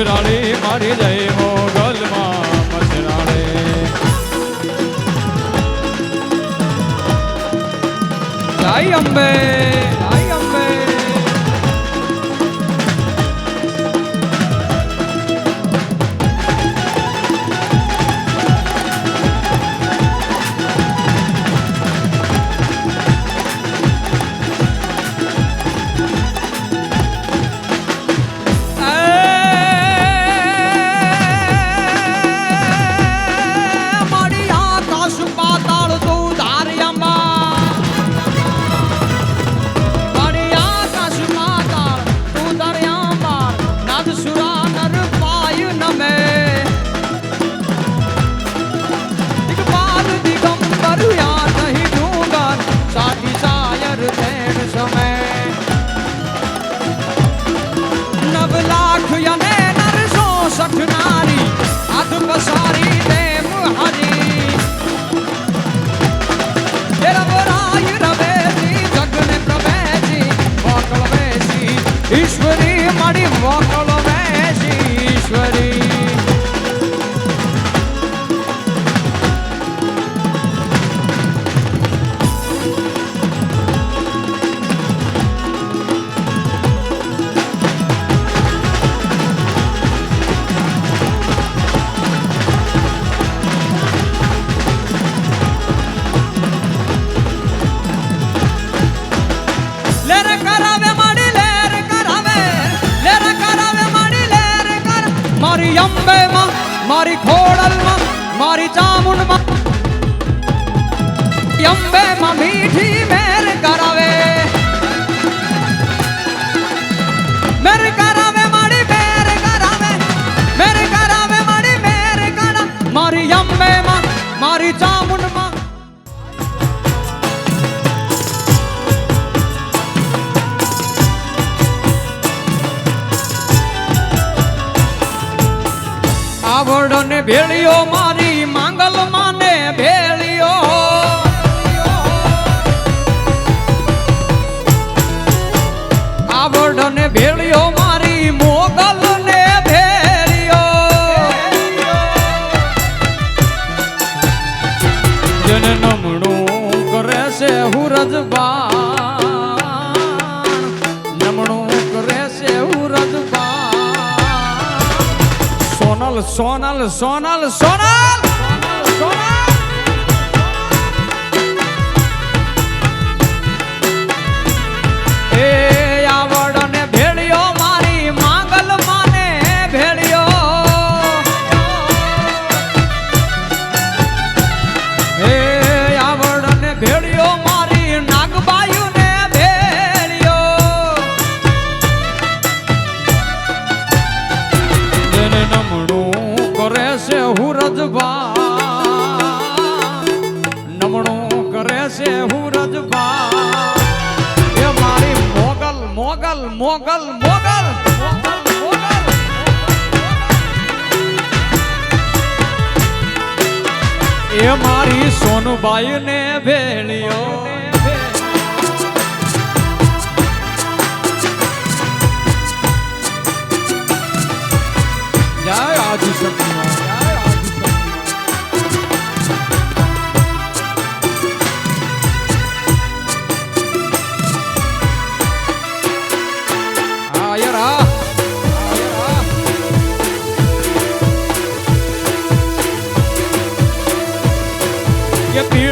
મચ્છરાળી મારી જય મોગલમાં મચ્છરાળી જય અંબે. મારી અંબે માં મારી ખોડલમાં મારી ચામુંડમાં. અંબેમાં મીઠી મેર કરાવે. મેર કરાવે, મારી મેર કરાવે. મેર કરાવે, મારી મેર કરા મારી અંબેમાં, મારી ચામુંડ આવડ ને ભેળિયો સોનલ સોનલ સોનલ સોનલ મોગલ મોગલ એ મારી સોનુબાઈ ને ભેળ્યો જય આદિશક્તિ કે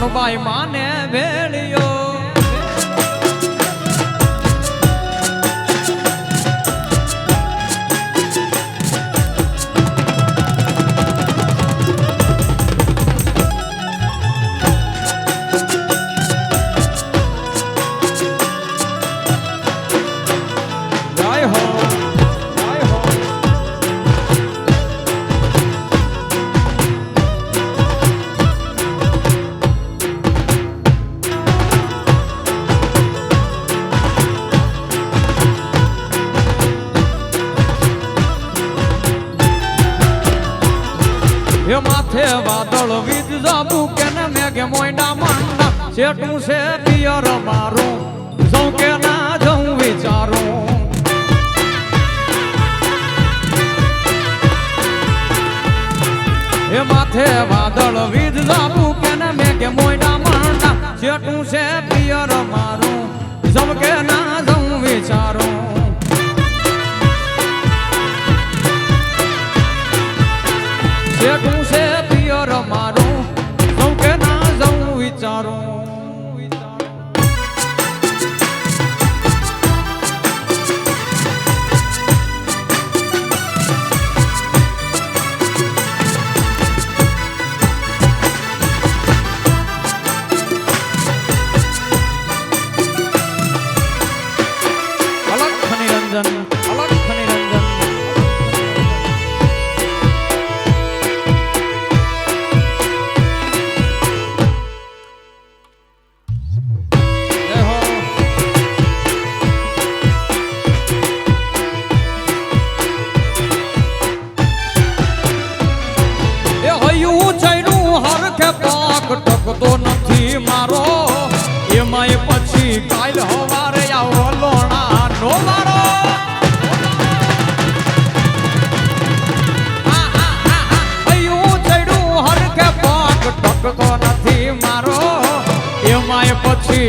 સોનબાઈ માને ભેળ્યો એ માથે વાદળ વીજ જાબુ કે ને મેઘે મોયડા માંડા શેઠું છે પિયર મારું જઉં કે ના જઉં વિચારું. એ માથે વાદળ વીજ જાબુ કે ને મેઘે મોયડા માંડા શેઠું છે પિયર મારું જઉં કે ના જઉં વિચારું. શેઠું છે પિયર મારું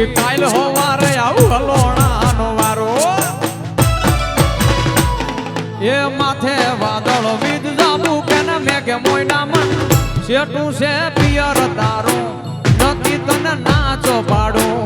પછી કાલ હવારે આવું હલોણાનો વારો. એ માથે વાદળ વીજ જાબુ કે ને મેઘે મોયના મન. શેઠું છે પિયર તારું. નથી તને નાચો પાડું.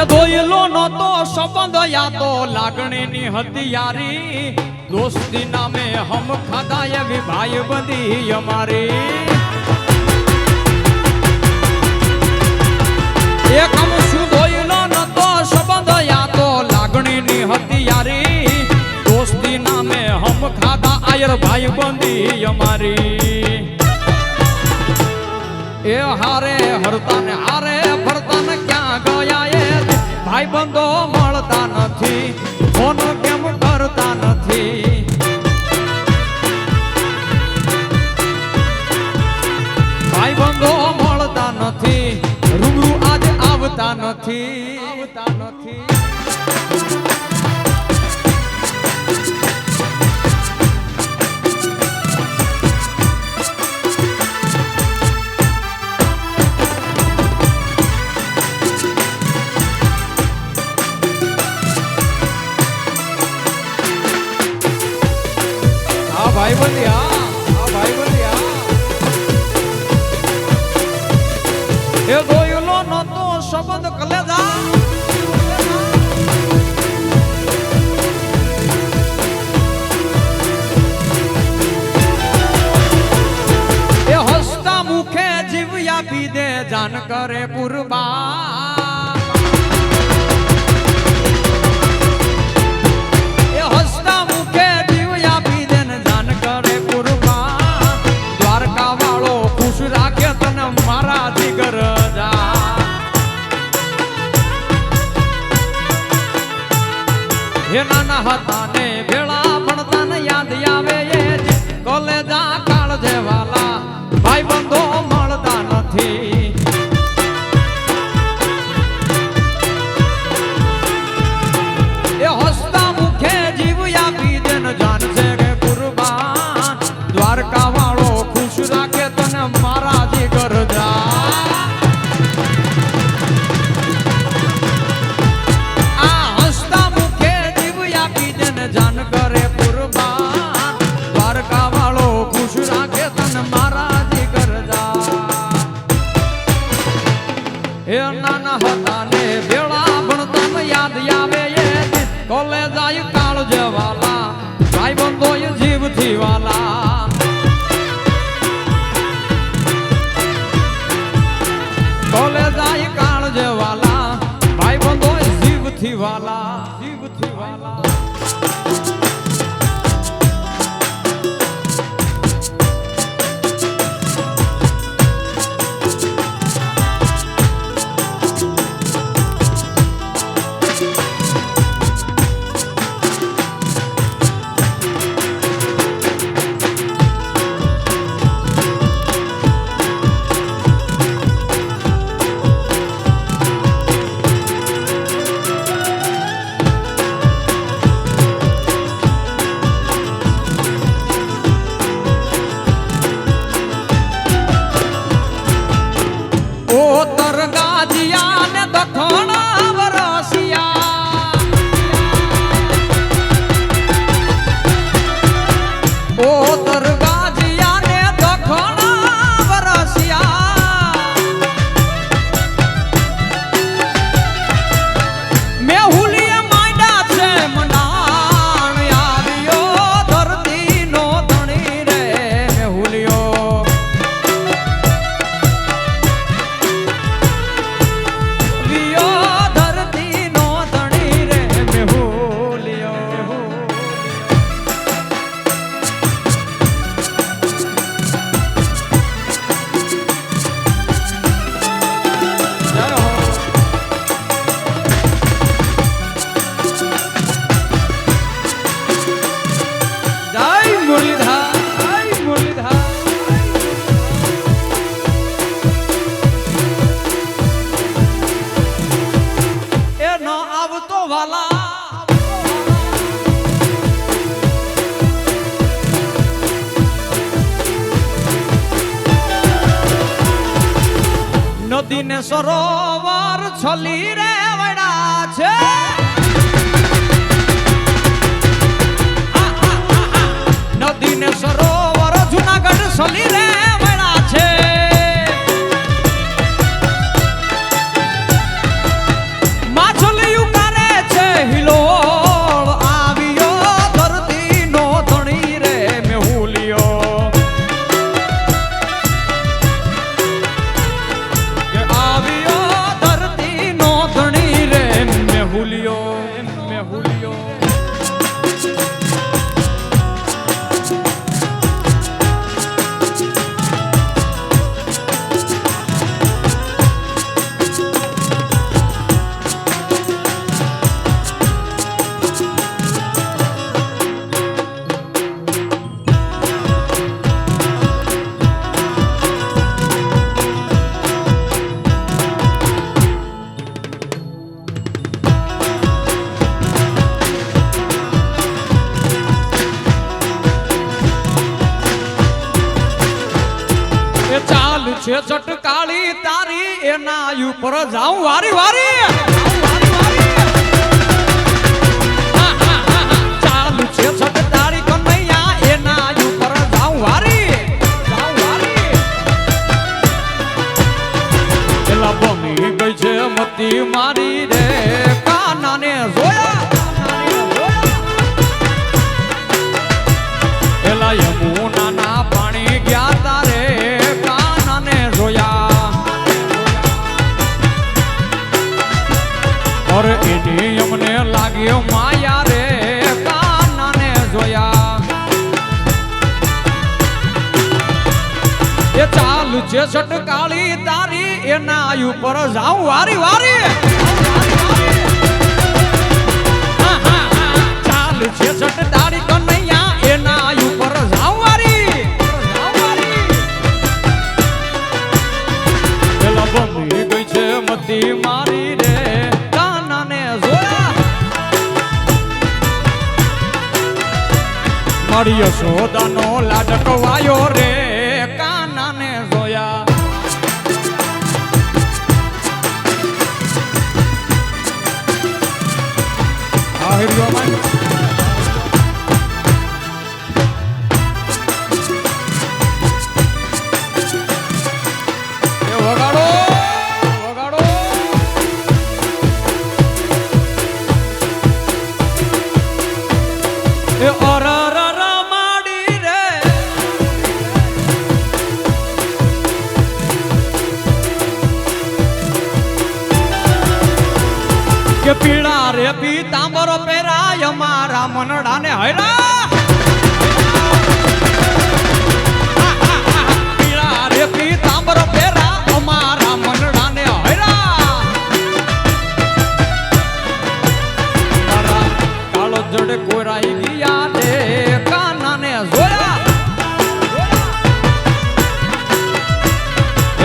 એ ધોયેલો નતો સંબંધ યા તો લાગણીની યારી દોસ્તી નામે હમ ખાધા એવી ભાઈ બધી અમારી. એક હમ શું ધોયેલો નતો સંબંધ યા તો હતી યારી દોસ્તી નામે હમ ખાધા આયર ભાઈ બંધી અમારી. એ હારે હરતા ને હારે ભાઈ બંધો મળતા નથી, ફોન કેમ કરતા નથી? ભાઈબંધો મળતા નથી, રૂબરૂ આજ આવતા નથી. આવતા નથી. જાન કરે કુરબા Voilà. মা પર જાઉં વારી વારી. ચાલ છે છટ દાડી કનૈયા એના ઉપર જાઉં મારી રે. કાનાને જોયા. મારી યશોદાનો લાડકવાયો રે.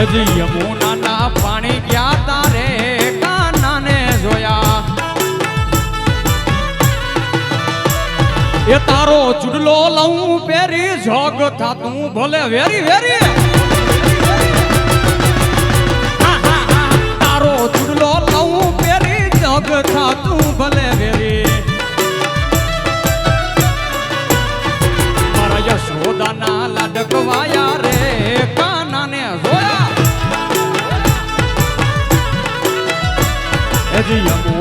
એજ યમુનાના પાણી ગયા તારે કાનાને જોયા. એ તારો ચૂડલો લઉં પેરી જોગ થાતું, ભલે વેરી વેરી. તારો ચૂડલો લઉં પેરી જોગ થાતું, ભલે વેરી. મારા યશોદાના લાડકવાયા 不一样。